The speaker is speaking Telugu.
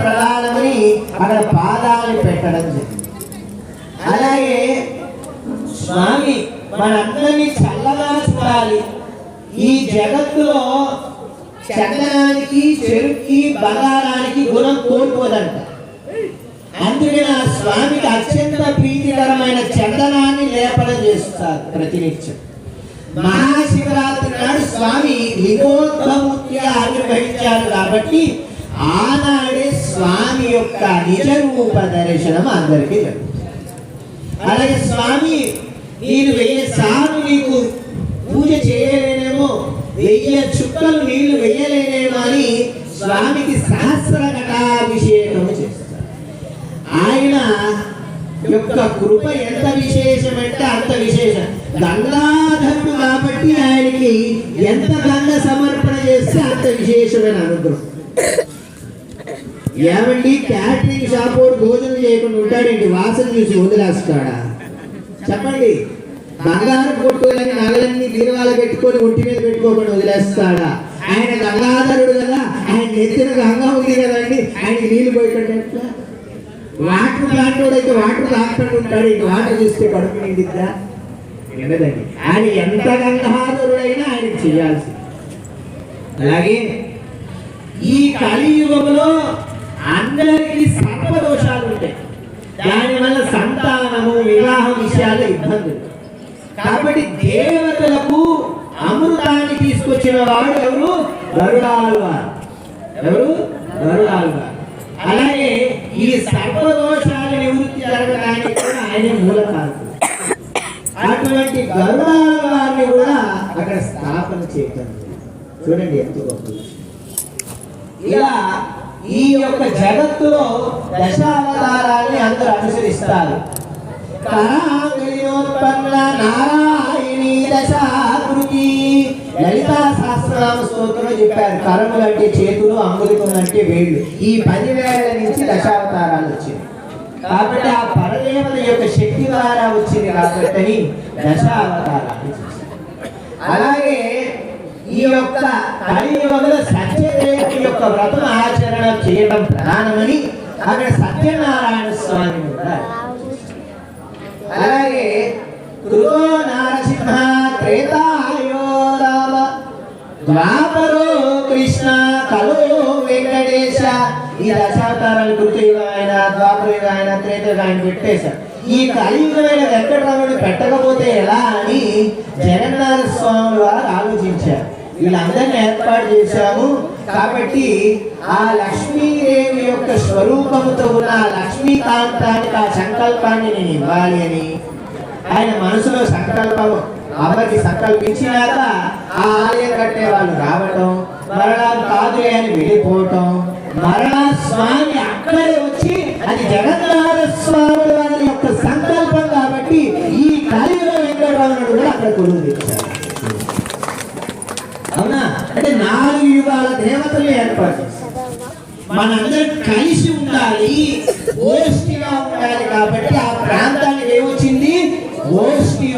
ప్రధానమని అక్కడ పాదాలు పెట్టడం జరిగింది. అలాగే స్వామి మనందరినీ చల్లగా చూడాలి ఈ జగత్తులో చందనానికి చెరుక్కి బంగారానికి గుణం కోల్పోదంట. అందుకే ఆ స్వామికి అత్యంత ప్రీతికరమైన చందనాన్ని లేపన చేస్తారు ప్రతినిత్యం. మహాశివరాత్రి నాడు స్వామి లింగోద్భవమూర్తిగా ఆవిర్భవించారు కాబట్టి ఆనాడే స్వామి యొక్క నిజ రూప దర్శనం అందరికీ జరుగుతుంది. అలాగే స్వామి నేను వెయ్యి సార్లు నీకు పూజ చేయలేనేమో వెయ్యి చుక్కలు నీళ్ళు వెయ్యలేనేమో అని స్వామికి సహస్ర ఘటాభిషేకము చేస్తారు. ఆయన యొక్క కృప ఎంత విశేషమంటే అంత విశేషం. గంగాధరుడు కాబట్టి ఆయనకి ఎంత గంగ సమర్పణ చేస్తే అంత విశేషమైన అనుగ్రహం. ఏమండి? క్యాటరింగ్ షాప్ వాడు భోజనం చేయకుండా ఉంటాడండి. వాసన చూసి వదిలేస్తాడా? చెప్పండి. బంగారం కొట్టుకొని నగలన్నీ దీనివాల పెట్టుకొని ఒంటి మీద పెట్టుకోకుండా వదిలేస్తాడా? ఆయన గంగాధరుడు కదా. ఆయన నెత్తిన గంగా ఉంది కదండి. ఆయన నీళ్ళు పోయకుండా ఎట్లా? వాటర్ ప్లాంట్ అయితే వాటర్ తాకుండా ఉంటాడు. ఇంక వాటర్ చూస్తే కడుపు నిండిద్దా? ఆయన ఎంత గంగాధరుడైనా ఆయనకి చేయాల్సింది. అలాగే ఈ కలియుగంలో అందరికీ సర్పదోషాలు ఉంటాయి దానివల్ల సంతానము వివాహ విషయాలు ఇబ్బందులు కాబట్టి దేవతలకు అమృతాన్ని తీసుకొచ్చిన వాడు ఎవరు? గరుడాల్వారు ఎవరు? గరుడాల్వారు అలాగే ఈ సర్పదోషాలు నివృత్తి జరగడానికి కూడా ఆయన మూల కారణం. అటువంటి గరుడాల్వారిని కూడా అక్కడ స్థాపన చేయటం. చూడండి ఎంత గొప్ప ఇలా ఈ యొక్క జగత్తులో దశావతారాన్ని అందరూ అనుసరిస్తారు. కరాంగలినోత్పన్న నారాయణి దశాకృతి. లలితా సహస్రనామ స్తోత్రం చెప్పారు కరములు అంటే చేతులు అంగులికం అంటే వేళ్ళు. ఈ పదివేల నుంచి దశావతారాలు వచ్చింది. కాబట్టి ఆ పరదేవత యొక్క శక్తి ద్వారా వచ్చింది కాబట్టి దశావతారాలు అలాగే ఈ యొక్క కలియుగంలో సత్యదేవుని యొక్క వ్రతం ఆచరణ చేయడం ప్రధానమని అక్కడ సత్యనారాయణ స్వామి ఉన్నారు అలాగే కృతో నారసింహ త్రేతాయో రామ ద్వాపరో కృష్ణ కలో వెంకటేశ ఈ దశావతారాలు కృతయుగం ఆయన ద్వాపరయుగం ఆయన త్రేతయుగం ఆయన పెట్టేశారు. ఈ కలియుగమైన వెంకటరాముడు పెట్టకపోతే ఎలా అని జగన్నాథ స్వామి వారు ఆలోచించారు. వీళ్ళందరినీ ఏర్పాటు చేశాము. కాబట్టి ఆ లక్ష్మీదేవి యొక్క స్వరూపముతో ఉన్న లక్ష్మీకాంతానికి ఆ సంకల్పాన్ని నేను ఇవ్వాలి అని ఆయన మనసులో సంకల్పం అమ్మకి సంకల్పించినాక ఆ ఆలయం కట్టే వాళ్ళు రావటం మరలా కాదులే అని వెళ్ళిపోవటం మరలా స్వామి అక్కడే వచ్చి అది జగన్నాథ స్వామి వారి యొక్క సంకల్పం కాబట్టి ఈ కలియుగ వెంకటరమణుడు కూడా అక్కడ కొలువు తెచ్చారు అవునా అంటే నాలుగు యుగాల దేవతలు ఏర్పాటు మనందరం కలిసి ఉండాలి ఓష్టిగా ఉండాలి కాబట్టి ఆ ప్రాంతానికి ఏమొచ్చింది? గోష్ఠి